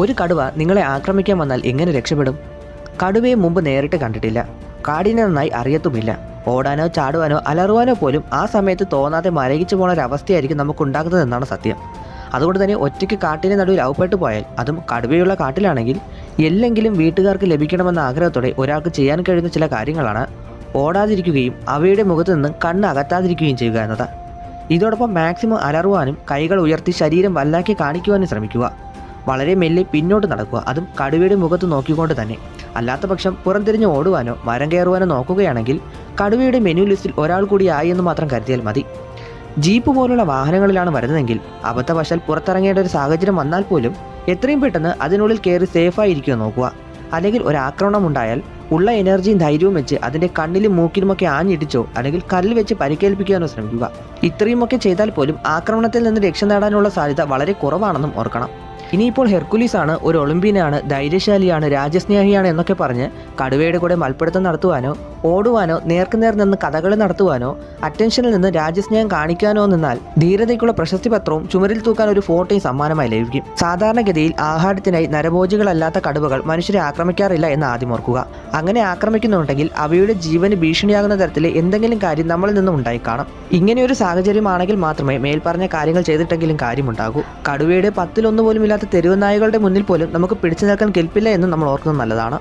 ഒരു കടുവ നിങ്ങളെ ആക്രമിക്കാൻ വന്നാൽ എങ്ങനെ രക്ഷപ്പെടും? കടുവയെ മുമ്പ് നേരിട്ട് കണ്ടിട്ടില്ല. കാടിനെ നന്നായി അറിയത്തുമില്ല. ഓടാനോ ചാടുവാനോ അലറുവാനോ പോലും ആ സമയത്ത് തോന്നാതെ മരകിച്ചു പോണ ഒരവസ്ഥയായിരിക്കും നമുക്ക് ഉണ്ടാകുന്നതെന്നാണ് സത്യം. അതുകൊണ്ട് തന്നെ ഒറ്റയ്ക്ക് കാട്ടിന് നടുവിൽ അവപ്പെട്ട് പോയാൽ അതും കടുവയുള്ള കാട്ടിലാണെങ്കിൽ എല്ലെങ്കിലും വീട്ടുകാർക്ക് ലഭിക്കണമെന്ന ആഗ്രഹത്തോടെ ഒരാൾക്ക് ചെയ്യാൻ കഴിയുന്ന ചില കാര്യങ്ങളാണ് ഓടാതിരിക്കുകയും അവയുടെ മുഖത്ത് നിന്ന് കണ്ണ് അകറ്റാതിരിക്കുകയും ചെയ്യുക എന്നത് ഇതോടൊപ്പം മാക്സിമം അലറുവാനും കൈകൾ ഉയർത്തി ശരീരം വല്ലാക്കി കാണിക്കുവാനും ശ്രമിക്കുക. വളരെ മെല്ലെ പിന്നോട്ട് നടക്കുക. അതും കടുവയുടെ മുഖത്ത് നോക്കിക്കൊണ്ട് തന്നെ. അല്ലാത്ത പക്ഷം പുറംതിരിഞ്ഞ് ഓടുവാനോ മരം കയറുവാനോ നോക്കുകയാണെങ്കിൽ കടുവയുടെ മെനു ലിസ്റ്റിൽ ഒരാൾ കൂടി ആയി എന്ന് മാത്രം കരുതിയാൽ മതി. ജീപ്പ് പോലുള്ള വാഹനങ്ങളിലാണ് വരുന്നതെങ്കിൽ അബദ്ധവശാൽ പുറത്തിറങ്ങേണ്ട ഒരു സാഹചര്യം വന്നാൽ പോലും എത്രയും പെട്ടെന്ന് അതിനുള്ളിൽ കയറി സേഫായിരിക്കുമോ നോക്കുക. അല്ലെങ്കിൽ ഒരു ആക്രമണം ഉണ്ടായാൽ ഉള്ള എനർജിയും ധൈര്യവും വെച്ച് അതിന്റെ കണ്ണിലും മൂക്കിലുമൊക്കെ ആഞ്ഞിടിച്ചോ അല്ലെങ്കിൽ കല്ല് വെച്ച് പരിക്കേൽപ്പിക്കാനോ ശ്രമിക്കുക. ഇത്രയുമൊക്കെ ചെയ്താൽ പോലും ആക്രമണത്തിൽ നിന്ന് രക്ഷ നേടാനുള്ള സാധ്യത വളരെ കുറവാണെന്നും ഓർക്കണം. ഇനിയിപ്പോൾ ഹെർക്കുലീസ് ആണ് ഒരു ഒളിമ്പ്യനാണ് ധൈര്യശാലിയാണ് രാജ്യസ്നേഹിയാണ് എന്നൊക്കെ പറഞ്ഞ് കടുവയുടെ കൂടെ മൽപ്പിടുത്തം നടത്തുവാനോ ഓടുവാനോ നേർക്കുനേർ നിന്ന് കഥകൾ നടത്തുവാനോ അറ്റൻഷനിൽ നിന്ന് രാജ്യസ്നേഹം കാണിക്കാനോ നിന്നാൽ ധീരതയ്ക്കുള്ള പ്രശസ്തി പത്രവും ചുമരിൽ തൂക്കാൻ ഒരു ഫോട്ടോയും സമ്മാനമായി ലഭിക്കും. സാധാരണഗതിയിൽ ആഹാരത്തിനായി നരഭോജികളല്ലാത്ത കടുവകൾ മനുഷ്യരെ ആക്രമിക്കാറില്ല എന്ന് ആദ്യം ഓർക്കുക. അങ്ങനെ ആക്രമിക്കുന്നുണ്ടെങ്കിൽ അവയുടെ ജീവന് ഭീഷണിയാകുന്ന തരത്തിൽ എന്തെങ്കിലും കാര്യം നമ്മളിൽ നിന്നും ഉണ്ടായി കാണും. ഇങ്ങനെ ഒരു സാഹചര്യമാണെങ്കിൽ മാത്രമേ മേൽപ്പറഞ്ഞ കാര്യങ്ങൾ ചെയ്തിട്ടെങ്കിലും കാര്യമുണ്ടാകൂ. കടുവയുടെ പത്തിലൊന്നു പോലും ഇല്ലാത്ത തെരുവ് നായകളുടെ മുന്നിൽ പോലും നമുക്ക് പിടിച്ചു നിൽക്കാൻ കെൽപ്പില്ല എന്ന് നമ്മൾ ഓർക്കുന്നത് നല്ലതാണ്.